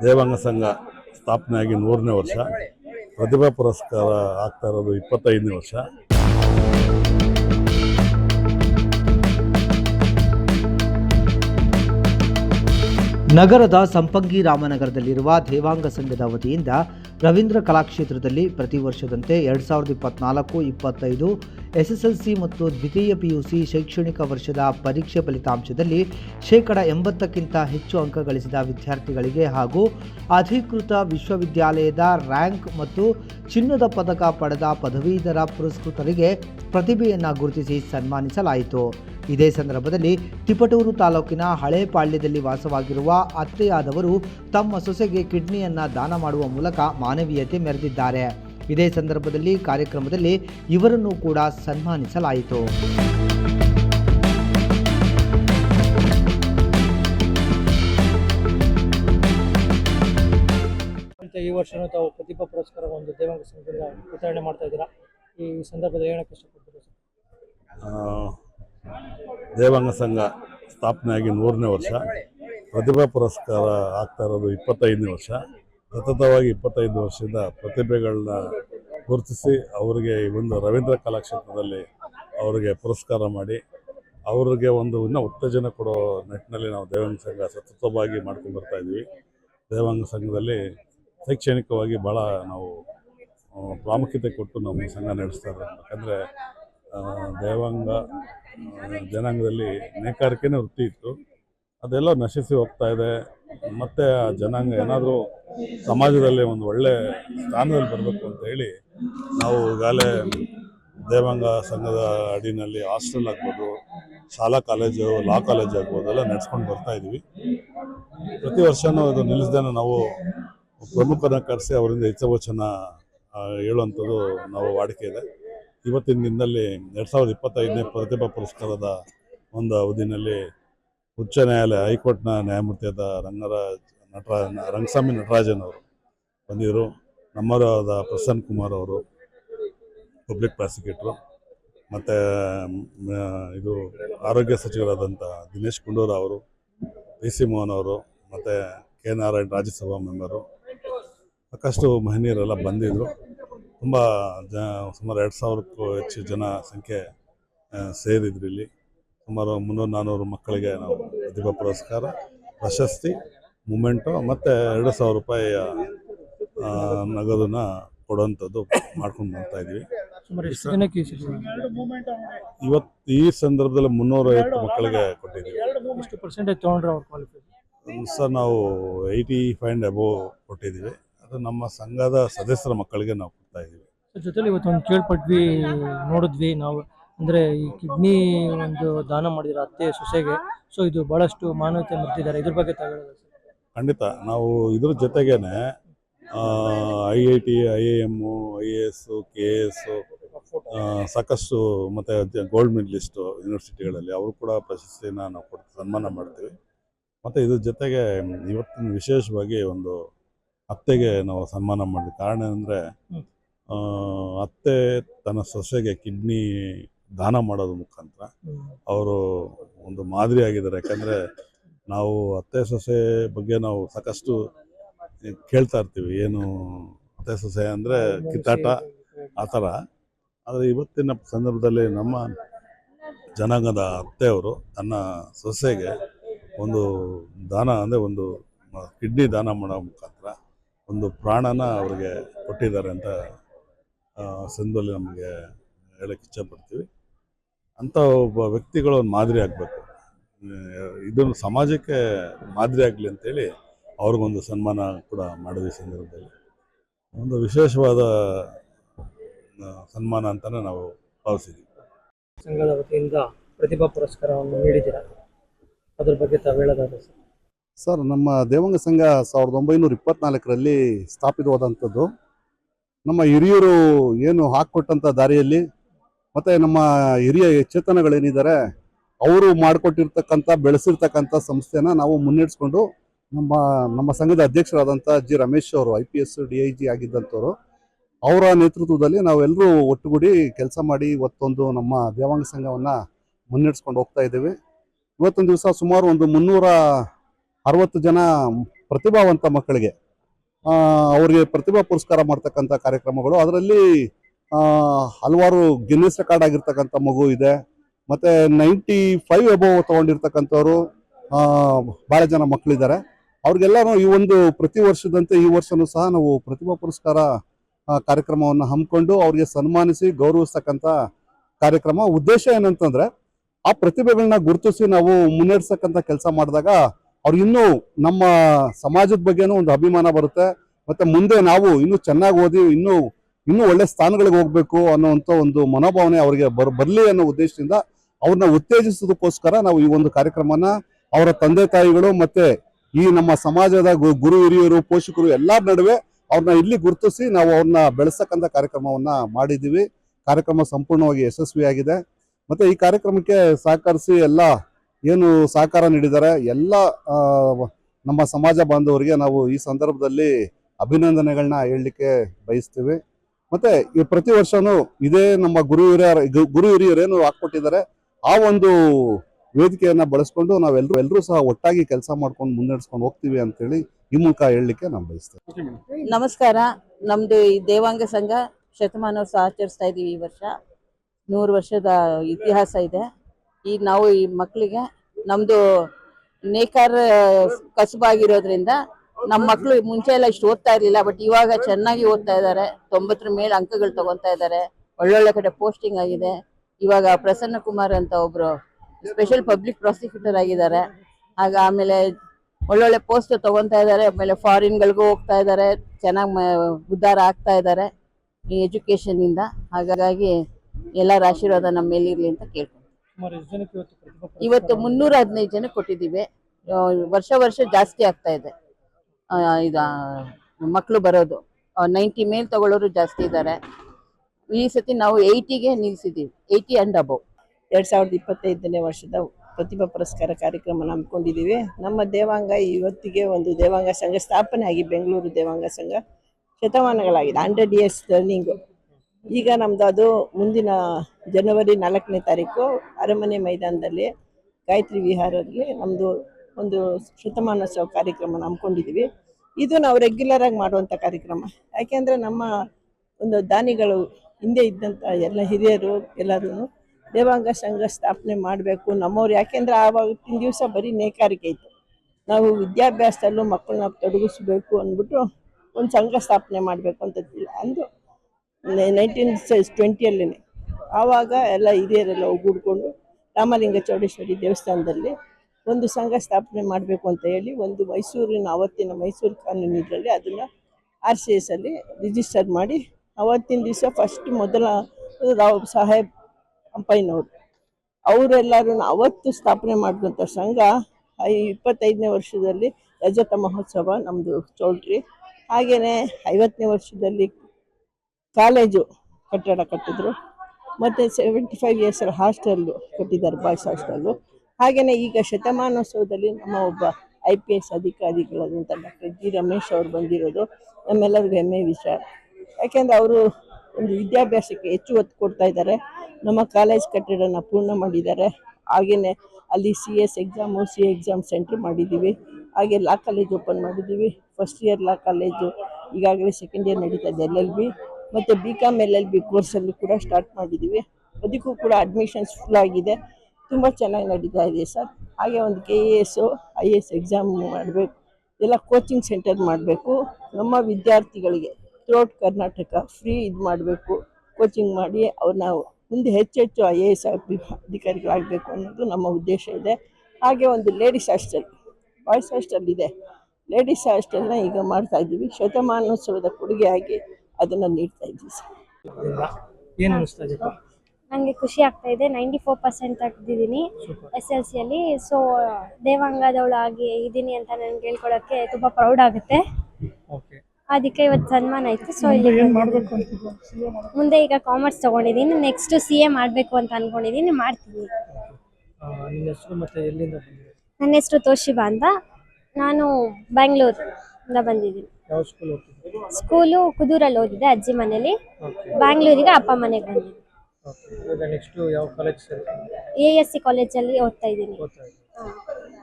ದೇವಾಂಗ ಸಂಘ ಸ್ಥಾಪನೆ ಆಗಿ ನೂರನೇ ವರ್ಷ. ಪ್ರತಿಭಾ ಪುರಸ್ಕಾರ ಆಗ್ತಾ ಇರೋದು ಇಪ್ಪತ್ತೈದನೇ ವರ್ಷ. ನಗರದ ಸಂಪಂಗಿ ರಾಮನಗರದಲ್ಲಿರುವ ದೇವಾಂಗ ಸಂಘದ ವತಿಯಿಂದ ರವೀಂದ್ರ ಕಲಾಕ್ಷೇತ್ರದಲ್ಲಿ ಪ್ರತಿ ವರ್ಷದಂತೆ ಎರಡು ಸಾವಿರದ ಇಪ್ಪತ್ನಾಲ್ಕು, ಇಪ್ಪತ್ತೈದು ಎಸ್ ಎಸ್ ಎಲ್ ಸಿ ಮತ್ತು ದ್ವಿತೀಯ ಪಿಯುಸಿ ಶೈಕ್ಷಣಿಕ ವರ್ಷದ ಪರೀಕ್ಷೆ ಫಲಿತಾಂಶದಲ್ಲಿ ಶೇಕಡ ಎಂಬತ್ತಕ್ಕಿಂತ ಹೆಚ್ಚು ಅಂಕ ಗಳಿಸಿದ ವಿದ್ಯಾರ್ಥಿಗಳಿಗೆ ಹಾಗೂ ಅಧಿಕೃತ ವಿಶ್ವವಿದ್ಯಾಲಯದ ರ್ಯಾಂಕ್ ಮತ್ತು ಚಿನ್ನದ ಪದಕ ಪಡೆದ ಪದವೀಧರ ಪುರಸ್ಕೃತರಿಗೆ ಪ್ರತಿಭೆಯನ್ನು ಗುರುತಿಸಿ ಸನ್ಮಾನಿಸಲಾಯಿತು. ಇದೇ ಸಂದರ್ಭದಲ್ಲಿ ತಿಪಟೂರು ತಾಲೂಕಿನ ಹಳೇಪಾಳ್ಯದಲ್ಲಿ ವಾಸವಾಗಿರುವ ಅತ್ತೆಯಾದವರು ತಮ್ಮ ಸೊಸೆಗೆ ಕಿಡ್ನಿಯನ್ನ ದಾನ ಮಾಡುವ ಮೂಲಕ ಮಾನವೀಯತೆ ಮೆರೆದಿದ್ದಾರೆ. ಇದೇ ಸಂದರ್ಭದಲ್ಲಿ ಕಾರ್ಯಕ್ರಮದಲ್ಲಿ ಇವರನ್ನು ಕೂಡ ಸನ್ಮಾನಿಸಲಾಯಿತು. ಅಂತ ಈ ವರ್ಷನೂ ತಾವು ಪ್ರತಿಭಾ ಪುರಸ್ಕಾರ ಒಂದು ದೇವಾಂಗ ಸಂಘದಿಂದ ವಿತರಣೆ ಮಾಡ್ತಾ ಇದ್ದೀರಾ. ಈ ಸಂದರ್ಭದಲ್ಲಿ ಹೇಳಕ್ಕೆ ಇಷ್ಟಪಡ್ತೀರಾ ದೇವಾಂಗ ಸಂಘ ಸ್ಥಾಪನೆ ಆಗಿ ನೂರನೇ ವರ್ಷ. ಪ್ರತಿಭಾ ಪುರಸ್ಕಾರ ಆಗ್ತಾ ಇರೋದು ಇಪ್ಪತ್ತೈದನೇ ವರ್ಷ. ಸತತವಾಗಿ ಇಪ್ಪತ್ತೈದು ವರ್ಷದ ಪ್ರತಿಭೆಗಳನ್ನ ಗುರುತಿಸಿ ಅವರಿಗೆ ಒಂದು ರವೀಂದ್ರ ಕಲಾಕ್ಷೇತ್ರದಲ್ಲಿ ಅವರಿಗೆ ಪುರಸ್ಕಾರ ಮಾಡಿ, ಅವರಿಗೆ ಒಂದು ಇನ್ನೂ ಉತ್ತೇಜನ ಕೊಡೋ ನಿಟ್ಟಿನಲ್ಲಿ ನಾವು ದೇವಾಂಗ ಸಂಘ ಸತತವಾಗಿ ಮಾಡ್ಕೊಂಡು ಬರ್ತಾ ಇದ್ವಿ. ದೇವಾಂಗ ಸಂಘದಲ್ಲಿ ಶೈಕ್ಷಣಿಕವಾಗಿ ಭಾಳ ನಾವು ಪ್ರಾಮುಖ್ಯತೆ ಕೊಟ್ಟು ನಮ್ಮ ಸಂಘ ನಡೆಸ್ತಾ ಇದ್ದಾರೆ. ಯಾಕಂದರೆ ದೇವಾಂಗ ಜನಾಂಗದಲ್ಲಿ ನೇಕಾರಿಕೆನೇ ವೃತ್ತಿ ಇತ್ತು. ಅದೆಲ್ಲ ನಶಿಸಿ ಹೋಗ್ತಾ ಇದೆ. ಮತ್ತು ಆ ಜನಾಂಗ ಏನಾದರೂ ಸಮಾಜದಲ್ಲಿ ಒಂದು ಒಳ್ಳೆ ಸ್ಥಾನದಲ್ಲಿ ಬರಬೇಕು ಅಂತ ಹೇಳಿ ನಾವು ಈಗಾಗಲೇ ದೇವಾಂಗ ಸಂಘದ ಅಡಿನಲ್ಲಿ ಹಾಸ್ಟೆಲ್ ಆಗ್ಬೋದು, ಶಾಲಾ ಕಾಲೇಜು, ಲಾ ಕಾಲೇಜ್ ಆಗ್ಬೋದು ಎಲ್ಲ ನಡೆಸ್ಕೊಂಡು ಬರ್ತಾ ಇದ್ದೀವಿ. ಪ್ರತಿ ವರ್ಷವೂ ಅದು ನಿಲ್ಲಿಸ್ದೇನೆ ನಾವು ಪ್ರಮುಖರನ್ನ ಕರೆಸಿ ಅವರಿಂದ ಹಿತವಚನ ಹೇಳುವಂಥದ್ದು ನಾವು ವಾಡಿಕೆ ಇದೆ. ಇವತ್ತಿನ ದಿನದಲ್ಲಿ ಎರಡು ಸಾವಿರದ ಇಪ್ಪತ್ತೈದನೇ ಪ್ರತಿಭಾ ಪುರಸ್ಕಾರದ ಒಂದು ಅವಧಿನಲ್ಲಿ ಉಚ್ಚ ನ್ಯಾಯಾಲಯ ಹೈಕೋರ್ಟ್ನ ನ್ಯಾಯಮೂರ್ತಿಯಾದ ರಂಗರಾಜ್ ನಟರಾಜ ರಂಗಸ್ವಾಮಿ ನಟರಾಜನ್ ಅವರು ಬಂದಿದ್ದರು ನಮ್ಮವರಾದ ಪ್ರಸನ್ನ ಕುಮಾರ್ ಅವರು ಪಬ್ಲಿಕ್ ಪ್ರಾಸಿಕ್ಯೂಟ್ರು ಮತ್ತು ಇದು ಆರೋಗ್ಯ ಸಚಿವರಾದಂಥ ದಿನೇಶ್ ಗುಂಡೂರಾವ್ ಅವರು ಪಿ ಸಿ ಮೋಹನ್ ಅವರು ಮತ್ತು ಕೆ ನಾರಾಯಣ್ ರಾಜ್ಯಸಭಾ ಮೆಂಬರು. ಸಾಕಷ್ಟು ಮಹನೀಯರೆಲ್ಲ ಬಂದಿದ್ದರು ತುಂಬ ಜ ಸುಮಾರು ಎರಡು ಸಾವಿರಕ್ಕೂ ಹೆಚ್ಚು ಜನ ಸಂಖ್ಯೆ ಆ, ಸೇರಿದ್ರು ಇಲ್ಲಿ. ಸುಮಾರು ಮುನ್ನೂರು ನಾನ್ನೂರು ಮಕ್ಕಳಿಗೆ ನಾವು ಪ್ರತಿಭಾ ಪುರಸ್ಕಾರ ಪ್ರಶಸ್ತಿ ಮೂಮೆಂಟು ಮತ್ತು ಎರಡು ಸಾವಿರ ರೂಪಾಯಿಯ ನಗದನ್ನು ಕೊಡುವಂಥದ್ದು ಮಾಡ್ಕೊಂಡು ಬರ್ತಾ ಇದ್ವಿ? ಇವತ್ತು ಈ ಸಂದರ್ಭದಲ್ಲಿ ಮುನ್ನೂರೈವತ್ತು ಮಕ್ಕಳಿಗೆ ಕೊಟ್ಟಿದ್ದೀವಿ. ಸರ್ ನಾವು ಏಯ್ಟಿ ಫೈವ್ ಅಬೋವ್ ಕೊಟ್ಟಿದ್ದೀವಿ. ಅದು ನಮ್ಮ ಸಂಘದ ಸದಸ್ಯರ ಮಕ್ಕಳಿಗೆ ನಾವು ಕೊಡ್ತಾ ಇದ್ದೀವಿ. ಜೊತೆಲಿ ಇವತ್ತು ಒಂದು ಕೇಳ್ಪಟ್ವಿ ನೋಡಿದ್ವಿ ನಾವು. ಅಂದ್ರೆ ಈ ಕಿಡ್ನಿ ಒಂದು ದಾನ ಮಾಡಿದಿರ ಅತ್ತೆ ಸೊಸೆಗೆ. ಸೊ ಇದು ಬಹಳಷ್ಟು ಮಾನವತೆ ಮರ್ತಿದ್ದಾರೆ. ಇದ್ರ ಬಗ್ಗೆ ತಗೊಳ್ಳೋದು ಖಂಡಿತ. ನಾವು ಇದ್ರ ಜೊತೆಗೇನೆ I I T I A M I A S K S ಸಾಕಷ್ಟು ಮತ್ತು ಗೋಲ್ಡ್ ಮೆಡಲಿಸ್ಟು ಯೂನಿವರ್ಸಿಟಿಗಳಲ್ಲಿ ಅವರು ಕೂಡ ಪ್ರಶಸ್ತಿನ ನಾವು ಕೊಡ್ತೀವಿ ಸನ್ಮಾನ ಮಾಡ್ತೀವಿ. ಮತ್ತು ಇದ್ರ ಜೊತೆಗೆ ಇವತ್ತಿನ ವಿಶೇಷವಾಗಿ ಒಂದು ಅತ್ತೆಗೆ ನಾವು ಸನ್ಮಾನ ಮಾಡಿದ್ವಿ ಕಾರಣ ಅಂದರೆ ಅತ್ತೆ ತನ್ನ ಸೊಸೆಗೆ ಕಿಡ್ನಿ ದಾನ ಮಾಡೋದು ಮುಖಾಂತರ. ಅವರು ಒಂದು ಮಾದರಿ ಆಗಿದ್ದಾರೆ. ಯಾಕಂದರೆ ನಾವು ಅತ್ತೆ ಸೊಸೆ ಬಗ್ಗೆ ನಾವು ಸಾಕಷ್ಟು ಕೇಳ್ತಾ ಇರ್ತೀವಿ. ಏನು ಅತ್ತೆ ಸೊಸೆ ಅಂದರೆ ಕಿತ್ತಾಟ ಆ ಥರ. ಆದರೆ ಇವತ್ತಿನ ಸಂದರ್ಭದಲ್ಲಿ ನಮ್ಮ ಜನಾಂಗದ ಅತ್ತೆಯವರು ತನ್ನ ಸೊಸೆಗೆ ಒಂದು ದಾನ ಅಂದರೆ ಒಂದು ಕಿಡ್ನಿ ದಾನ ಮಾಡೋ ಮುಖಾಂತರ ಒಂದು ಪ್ರಾಣನ ಅವ್ರಿಗೆ ಕೊಟ್ಟಿದ್ದಾರೆ ಅಂತ ಆ, ಸಂದರ್ಭದಲ್ಲಿ ನಮಗೆ ಹೇಳಕ್ಕೆ ಇಚ್ಛಪಡ್ತೀವಿ ಅಂಥ ಒಬ್ಬ ವ್ಯಕ್ತಿಗಳು ಒಂದು ಮಾದರಿ ಆಗಬೇಕು. ಇದನ್ನು ಸಮಾಜಕ್ಕೆ ಮಾದರಿ ಆಗಲಿ ಅಂತೇಳಿ ಅವ್ರಿಗೊಂದು ಸನ್ಮಾನ ಕೂಡ ಮಾಡಿದ್ವಿ ಈ ಸಂದರ್ಭದಲ್ಲಿ. ಒಂದು ವಿಶೇಷವಾದ ಸನ್ಮಾನ ಅಂತಲೇ ನಾವು ಭಾವಿಸಿದ್ದೀವಿ. ಸಂಘದ ವತಿಯಿಂದ ಪ್ರತಿಭಾ ಪುರಸ್ಕಾರವನ್ನು ನೀಡಿದ್ದೀರಾ? ಅದ್ರ ಬಗ್ಗೆ ತಾವು ಹೇಳೋದಾದ್ರೆ ಸರ್. ಸರ್, ನಮ್ಮ ದೇವಂಗ ಸಂಘ ಸಾವಿರದ ಒಂಬೈನೂರ ಇಪ್ಪತ್ನಾಲ್ಕರಲ್ಲಿ ಸ್ಥಾಪಿತವಾದಂಥದ್ದು. ನಮ್ಮ ಹಿರಿಯರು ಏನು ಹಾಕ್ಕೊಟ್ಟಂಥ ದಾರಿಯಲ್ಲಿ, ಮತ್ತು ನಮ್ಮ ಹಿರಿಯ ಚೇತನಗಳೇನಿದ್ದಾರೆ ಅವರು ಮಾಡಿಕೊಟ್ಟಿರ್ತಕ್ಕಂಥ, ಬೆಳೆಸಿರ್ತಕ್ಕಂಥ ಸಂಸ್ಥೆನ ನಾವು ಮುನ್ನಡೆಸ್ಕೊಂಡು ನಮ್ಮ ನಮ್ಮ ಸಂಘದ ಅಧ್ಯಕ್ಷರಾದಂಥ ಜಿ ರಮೇಶ್ ಅವರು, I P S D I G ಆಗಿದ್ದಂಥವ್ರು, ಅವರ ನೇತೃತ್ವದಲ್ಲಿ ನಾವೆಲ್ಲರೂ ಒಟ್ಟುಗೂಡಿ ಕೆಲಸ ಮಾಡಿ ಇವತ್ತೊಂದು ನಮ್ಮ ದೇವಾಂಗ ಸಂಘವನ್ನು ಮುನ್ನಡೆಸ್ಕೊಂಡು ಹೋಗ್ತಾ ಇದ್ದೀವಿ. ಇವತ್ತೊಂದು ದಿವಸ ಸುಮಾರು ಒಂದು ಮುನ್ನೂರ ಅರವತ್ತು ಜನ ಪ್ರತಿಭಾವಂತ ಮಕ್ಕಳಿಗೆ ಅವರಿಗೆ ಪ್ರತಿಭಾ ಪುರಸ್ಕಾರ ಮಾಡ್ತಕ್ಕಂಥ ಕಾರ್ಯಕ್ರಮಗಳು. ಅದರಲ್ಲಿ ಹಲವಾರು ಗಿನ್ನೆಸ್ ರೆಕಾರ್ಡ್ ಆಗಿರ್ತಕ್ಕಂಥ ಮಗು ಇದೆ. ಮತ್ತು ನೈಂಟಿ ಫೈವ್ ಅಬೋವ್ ತಗೊಂಡಿರ್ತಕ್ಕಂಥವ್ರು ಭಾಳ ಜನ ಮಕ್ಕಳಿದ್ದಾರೆ. ಅವ್ರಿಗೆಲ್ಲರೂ ಈ ಒಂದು ಪ್ರತಿ ವರ್ಷದಂತೆ ಈ ವರ್ಷನೂ ಸಹ ನಾವು ಪ್ರತಿಭಾ ಪುರಸ್ಕಾರ ಕಾರ್ಯಕ್ರಮವನ್ನು ಹಮ್ಮಿಕೊಂಡು ಅವ್ರಿಗೆ ಸನ್ಮಾನಿಸಿ ಗೌರವಿಸ್ತಕ್ಕಂಥ ಕಾರ್ಯಕ್ರಮ. ಉದ್ದೇಶ ಏನಂತಂದರೆ, ಆ ಪ್ರತಿಭೆಗಳನ್ನ ಗುರುತಿಸಿ ನಾವು ಮುನ್ನಡೆಸಕ್ಕಂಥ ಕೆಲಸ ಮಾಡಿದಾಗ ಅವ್ರು ಇನ್ನೂ ನಮ್ಮ ಸಮಾಜದ ಬಗ್ಗೆನೂ ಒಂದು ಅಭಿಮಾನ ಬರುತ್ತೆ. ಮತ್ತೆ ಮುಂದೆ ನಾವು ಇನ್ನೂ ಚೆನ್ನಾಗಿ ಓದಿ, ಇನ್ನೂ ಇನ್ನೂ ಒಳ್ಳೆ ಸ್ಥಾನಗಳಿಗೆ ಹೋಗ್ಬೇಕು ಅನ್ನುವಂಥ ಒಂದು ಮನೋಭಾವನೆ ಅವರಿಗೆ ಬರ್, ಬರಲಿ ಅನ್ನೋ ಉದ್ದೇಶದಿಂದ ಅವ್ರನ್ನ ಉತ್ತೇಜಿಸೋದಕ್ಕೋಸ್ಕರ ನಾವು ಈ ಒಂದು ಕಾರ್ಯಕ್ರಮನ ಅವರ ತಂದೆ ತಾಯಿಗಳು ಮತ್ತೆ ಈ ನಮ್ಮ ಸಮಾಜದ ಗುರು ಹಿರಿಯರು, ಪೋಷಕರು ಎಲ್ಲರ ನಡುವೆ ಅವ್ರನ್ನ ಇಲ್ಲಿ ಗುರುತಿಸಿ ನಾವು ಅವ್ರನ್ನ ಬೆಳೆಸಕ್ಕಂಥ ಕಾರ್ಯಕ್ರಮವನ್ನ ಮಾಡಿದ್ದೀವಿ. ಕಾರ್ಯಕ್ರಮ ಸಂಪೂರ್ಣವಾಗಿ ಯಶಸ್ವಿಯಾಗಿದೆ. ಮತ್ತೆ ಈ ಕಾರ್ಯಕ್ರಮಕ್ಕೆ ಸಹಕರಿಸಿ ಎಲ್ಲ ಏನು ಸಹಕಾರ ನೀಡಿದ್ದಾರೆ, ಎಲ್ಲ ನಮ್ಮ ಸಮಾಜ ಬಾಂಧವರಿಗೆ ನಾವು ಈ ಸಂದರ್ಭದಲ್ಲಿ ಅಭಿನಂದನೆಗಳನ್ನ ಹೇಳಲಿಕ್ಕೆ ಬಯಸ್ತೀವಿ. ಮತ್ತೆ ಈ ಪ್ರತಿ ವರ್ಷನೂ ಇದೇ ನಮ್ಮ ಗುರು ಹಿರಿಯರ, ಗುರು ಹಿರಿಯರೇನು ಹಾಕ್ಕೊಟ್ಟಿದ್ದಾರೆ, ಆ ಒಂದು ವೇದಿಕೆಯನ್ನ ಬಳಸ್ಕೊಂಡು ನಾವೆಲ್ಲರೂ ಎಲ್ಲರೂ ಸಹ ಒಟ್ಟಾಗಿ ಕೆಲಸ ಮಾಡ್ಕೊಂಡು ಮುನ್ನಡೆಸ್ಕೊಂಡು ಹೋಗ್ತೀವಿ ಅಂತೇಳಿ ಈ ಮೂಲಕ ಹೇಳಲಿಕ್ಕೆ ನಾವು ಬಯಸ್ತೇನೆ ನಮಸ್ಕಾರ, ನಮ್ದು ಈ ದೇವಾಂಗ ಸಂಘ ಶತಮಾನೋತ್ಸವ ಆಚರಿಸ್ತಾ ಇದೀವಿ ಈ ವರ್ಷ. ನೂರು ವರ್ಷದ ಇತಿಹಾಸ ಇದೆ. ಈ ನಾವು ಈ ಮಕ್ಕಳಿಗೆ ನಮ್ದು ನೇಕಾರ ಕಸುಬಾಗಿರೋದ್ರಿಂದ ನಮ್ಮ ಮಕ್ಕಳು ಮುಂಚೆ ಎಲ್ಲ ಇಷ್ಟು ಓದ್ತಾ ಇರ್ಲಿಲ್ಲ ಬಟ್ ಇವಾಗ ಚೆನ್ನಾಗಿ ಓದ್ತಾ ಇದ್ದಾರೆ ತೊಂಬತ್ತರ ಮೇಲೆ ಅಂಕಗಳು ತಗೊಂತಾ ಇದ್ದಾರೆ ಒಳ್ಳೊಳ್ಳೆ ಕಡೆ ಪೋಸ್ಟಿಂಗ್ ಆಗಿದೆ. ಇವಾಗ ಪ್ರಸನ್ನ ಕುಮಾರ್ ಅಂತ ಒಬ್ರು ಸ್ಪೆಷಲ್ ಪಬ್ಲಿಕ್ ಪ್ರಾಸಿಕ್ಯೂಟರ್ ಆಗಿದ್ದಾರೆ. ಆಗ ಆಮೇಲೆ ಒಳ್ಳೊಳ್ಳೆ ಪೋಸ್ಟ್ ತಗೊಂತಾ ಇದ್ದಾರೆ ಆಮೇಲೆ ಫಾರಿನ್ಗಳಿಗೂ ಹೋಗ್ತಾ ಇದ್ದಾರೆ ಚೆನ್ನಾಗಿ ಉದ್ಧಾರ ಆಗ್ತಾ ಇದ್ದಾರೆ ಈ ಎಜುಕೇಶನ್ ಇಂದ. ಹಾಗಾಗಿ ಎಲ್ಲರ ಆಶೀರ್ವಾದ ನಮ್ಮ ಮೇಲಿರ್ಲಿ ಅಂತ ಕೇಳ್ಕೊಂಡು ಇವತ್ತು ಪ್ರತಿಭಾ ಪುರಸ್ಕಾರ ಇವತ್ತು ಮುನ್ನೂರ ಹದಿನೈದು ಜನ ಕೊಟ್ಟಿದ್ದೀವಿ. ವರ್ಷ ವರ್ಷ ಜಾಸ್ತಿ ಆಗ್ತಾ ಇದೆ. ಇದ ಇದು ಮಕ್ಕಳು ಬರೋದು. ನೈಂಟಿ ಮೇಲ್ ತಗೊಳ್ಳೋರು ಜಾಸ್ತಿ ಇದ್ದಾರೆ. ಈ ಸತಿ ನಾವು ಏಯ್ಟಿಗೆ ನಿಲ್ಸಿದ್ದೀವಿ. Eighty and above. ಎರಡ್ ಸಾವಿರದ ಇಪ್ಪತ್ತೈದನೇ ವರ್ಷದ ಪ್ರತಿಭಾ ಪುರಸ್ಕಾರ ಕಾರ್ಯಕ್ರಮ ಹಮ್ಮಿಕೊಂಡಿದ್ದೀವಿ. ನಮ್ಮ ದೇವಾಂಗ ಇವತ್ತಿಗೆ ಒಂದು ದೇವಾಂಗ ಸಂಘ ಸ್ಥಾಪನೆ ಆಗಿ ಬೆಂಗಳೂರು ದೇವಾಂಗ ಸಂಘ ಶತಮಾನಗಳಾಗಿದೆ. ಹಂಡ್ರೆಡ್ ಇಯರ್ಸ್ ರನ್ನಿಂಗು ಈಗ ನಮ್ದು ಅದು ಮುಂದಿನ ಜನವರಿ ನಾಲ್ಕನೇ ತಾರೀಕು ಅರಮನೆ ಮೈದಾನದಲ್ಲಿ ಗಾಯತ್ರಿ ವಿಹಾರದಲ್ಲಿ ನಮ್ಮದು ಒಂದು ಶತಮಾನೋತ್ಸವ ಕಾರ್ಯಕ್ರಮ ಹಮ್ಮಿಕೊಂಡಿದ್ದೀವಿ ಇದು ನಾವು ರೆಗ್ಯುಲರ್ ಆಗಿ ಮಾಡುವಂಥ ಕಾರ್ಯಕ್ರಮ. ಯಾಕೆಂದರೆ ನಮ್ಮ ಒಂದು ದಾನಿಗಳು ಹಿಂದೆ ಇದ್ದಂಥ ಎಲ್ಲ ಹಿರಿಯರು ಎಲ್ಲರೂ ದೇವಾಂಗ ಸಂಘ ಸ್ಥಾಪನೆ ಮಾಡಬೇಕು ನಮ್ಮವ್ರು. ಯಾಕೆಂದ್ರೆ ಆವತ್ತಿನ ದಿವಸ ಬರೀ ನೇಕಾರಿಕೆ ಇತ್ತು. ನಾವು ವಿದ್ಯಾಭ್ಯಾಸದಲ್ಲೂ ಮಕ್ಕಳನ್ನ ತೊಡಗಿಸ್ಬೇಕು ಅಂದ್ಬಿಟ್ಟು ಒಂದು ಸಂಘ ಸ್ಥಾಪನೆ ಮಾಡಬೇಕು ಅಂತ ಅಂದು ನೈನ್ಟೀನ್ ಟ್ವೆಂಟಿಯಲ್ಲೇ ಆವಾಗ ಎಲ್ಲ ಹಿರಿಯರೆಲ್ಲ ಒಗ್ಗೂಡ್ಕೊಂಡು ರಾಮಲಿಂಗ ಚೌಡೇಶ್ವರಿ ದೇವಸ್ಥಾನದಲ್ಲಿ ಒಂದು ಸಂಘ ಸ್ಥಾಪನೆ ಮಾಡಬೇಕು ಅಂತ ಹೇಳಿ ಒಂದು ಮೈಸೂರಿನ ಅವತ್ತಿನ ಮೈಸೂರು ಕಾನೂನು ಇದರಲ್ಲಿ ಅದನ್ನು ಆರ್ ಸಿ ಎಸ್ ಅಲ್ಲಿ ರಿಜಿಸ್ಟರ್ ಮಾಡಿ ಅವತ್ತಿನ ದಿವಸ ಫಸ್ಟ್ ಮೊದಲ ರಾವ್ ಸಾಹೇಬ್ ಅಂಪೈನವರು ಅವರೆಲ್ಲರೂ ಅವತ್ತು ಸ್ಥಾಪನೆ ಮಾಡಿದಂಥ ಸಂಘ ಐ ಇಪ್ಪತ್ತೈದನೇ ವರ್ಷದಲ್ಲಿ ರಜತ ಮಹೋತ್ಸವ ನಮ್ಮದು ಚೌಲ್ಟ್ರಿ. ಹಾಗೆಯೇ ಐವತ್ತನೇ ವರ್ಷದಲ್ಲಿ ಕಾಲೇಜು ಕಟ್ಟಡ ಕಟ್ಟಿದ್ರು. ಮತ್ತು ಸೆವೆಂಟಿ ಫೈವ್ ಇಯರ್ಸ್ ಹಾಸ್ಟೆಲ್ಲು ಕಟ್ಟಿದ್ದಾರೆ ಬಾಯ್ಸ್ ಹಾಸ್ಟೆಲ್ಲು ಹಾಗೆಯೇ ಈಗ ಶತಮಾನೋತ್ಸವದಲ್ಲಿ ನಮ್ಮ ಒಬ್ಬ ಐ ಪಿ ಎಸ್ ಅಧಿಕಾರಿಗಳಾದಂಥ ಡಾಕ್ಟರ್ ಜಿ ರಮೇಶ್ ಅವರು ಬಂದಿರೋದು. ನಮ್ಮೆಲ್ಲರಿಗೂ ಹೆಮ್ಮೆ ವಿಷಯ ಯಾಕೆಂದರೆ ಅವರು ಒಂದು ವಿದ್ಯಾಭ್ಯಾಸಕ್ಕೆ ಹೆಚ್ಚು ಒತ್ತು ಕೊಡ್ತಾ ಇದ್ದಾರೆ. ನಮ್ಮ ಕಾಲೇಜ್ ಕಟ್ಟಡನ ಪೂರ್ಣ ಮಾಡಿದ್ದಾರೆ. ಹಾಗೆಯೇ ಅಲ್ಲಿ C S exam C exam centre ಮಾಡಿದ್ದೀವಿ. ಹಾಗೆ ಲಾ ಕಾಲೇಜ್ ಓಪನ್ ಮಾಡಿದ್ದೀವಿ. ಫಸ್ಟ್ ಇಯರ್ ಲಾ ಕಾಲೇಜು ಈಗಾಗಲೇ ಸೆಕೆಂಡ್ ಇಯರ್ ನಡೀತಾ ಇದೆ ಎಲ್ ಎಲ್ ಬಿ ಮತ್ತು B com L L B ಕೋರ್ಸಲ್ಲಿ ಕೂಡ ಸ್ಟಾರ್ಟ್ ಮಾಡಿದ್ದೀವಿ ಅದಕ್ಕೂ ಕೂಡ ಅಡ್ಮಿಷನ್ಸ್ ಫುಲ್ ಆಗಿದೆ. ತುಂಬ ಚೆನ್ನಾಗಿ ನಡೀತಾ ಇದೆ ಸರ್ ಹಾಗೆ ಒಂದು K A S I A S exam ಮಾಡಬೇಕು. ಎಲ್ಲ ಕೋಚಿಂಗ್ ಸೆಂಟರ್ ಮಾಡಬೇಕು. ನಮ್ಮ ವಿದ್ಯಾರ್ಥಿಗಳಿಗೆ ಥ್ರೂಟ್ ಕರ್ನಾಟಕ ಫ್ರೀ ಇದು ಮಾಡಬೇಕು. ಕೋಚಿಂಗ್ ಮಾಡಿ ಅವ್ರನ್ನ ಮುಂದೆ ಹೆಚ್ಚೆಚ್ಚು ಐ ಎ ಎಸ್ ಅಧಿಕಾರಿಗಳಾಗಬೇಕು ಅನ್ನೋದು ನಮ್ಮ ಉದ್ದೇಶ ಇದೆ. ಹಾಗೆ ಒಂದು ಲೇಡೀಸ್ ಹಾಸ್ಟೆಲ್ ಬಾಯ್ಸ್ ಹಾಸ್ಟೆಲ್ ಇದೆ. ಲೇಡೀಸ್ ಹಾಸ್ಟೆಲ್ನ ಈಗ ಮಾಡ್ತಾ ಇದ್ದೀವಿ. ಶತಮಾನೋತ್ಸವದ ಕೊಡುಗೆಯಾಗಿ ಅದನ್ನು ನೀಡ್ತಾ ಇದ್ದೀವಿ ಸರ್. ಏನು ಅನಿಸ್ತಾ ಇದೆಯಪ್ಪ ನನಗೆ ಖುಷಿ ಆಗ್ತಾ ಇದೆ. ನೈಂಟಿ ಫೋರ್ ಪರ್ಸೆಂಟ್ ತೆಗ್ದಿದ್ದೀನಿ ಎಸ್ ಎಲ್ ಸಿಯಲ್ಲಿ ಸೊ ದೇವಾಂಗದವಳು ಆಗಿ ಇದ್ದೀನಿ ಅಂತ ನನ್ಗೆ ಹೇಳ್ಕೊಳಕ್ಕೆ ತುಂಬಾ ಪ್ರೌಡ್ ಆಗುತ್ತೆ. ಓಕೆ ಅದಕ್ಕೆ ಇವತ್ತು ಸನ್ಮಾನ ಆಯ್ತು. ಸೊ ಇಲ್ಲಿ ಏನು ಮಾಡಬೇಕು ಅಂತಿದ್ದೆ ಮುಂದೆ ಈಗ ಕಾಮರ್ಸ್ ತಗೊಂಡಿದೀನಿ ನೆಕ್ಸ್ಟ್ ಸಿ ಎ ಮಾಡಬೇಕು ಅಂತ ಅನ್ಕೊಂಡಿದೀನಿ ಮಾಡ್ತೀನಿ. ನಿಮ್ಮ ಹೆಸರು ಮತ್ತೆ ಎಲ್ಲಿಂದ ಬಂದಿದೆ ನನ್ನ ಹೆಸರು ತೋಶಿಬಾ ಅಂತ. ನಾನು ಬ್ಯಾಂಗ್ಳೂರಿಂದ ಬಂದಿದ್ದೀನಿ. ಯಾವ ಸ್ಕೂಲ್ ಹೋಗ್ತಿದ್ದೆ ಸ್ಕೂಲು ಕುದೂರಲ್ಲಿ ಓದಿದೆ ಅಜ್ಜಿ ಮನೇಲಿ. ಬ್ಯಾಂಗ್ಳೂರಿಗೆ ಅಪ್ಪ ಮನೆಗೆ ಬಂದೆ. ಓಕೆ ಈಗ ನೆಕ್ಸ್ಟು ಯಾವ ಕಾಲೇಜ್ ಸೇರಿ? ಎ ಎಸ್ ಸಿ ಕಾಲೇಜಲ್ಲಿ ಓದ್ತಾ ಇದ್ದೀನಿ. ಓದ್ತಾ ಇದ್ದೀನಿ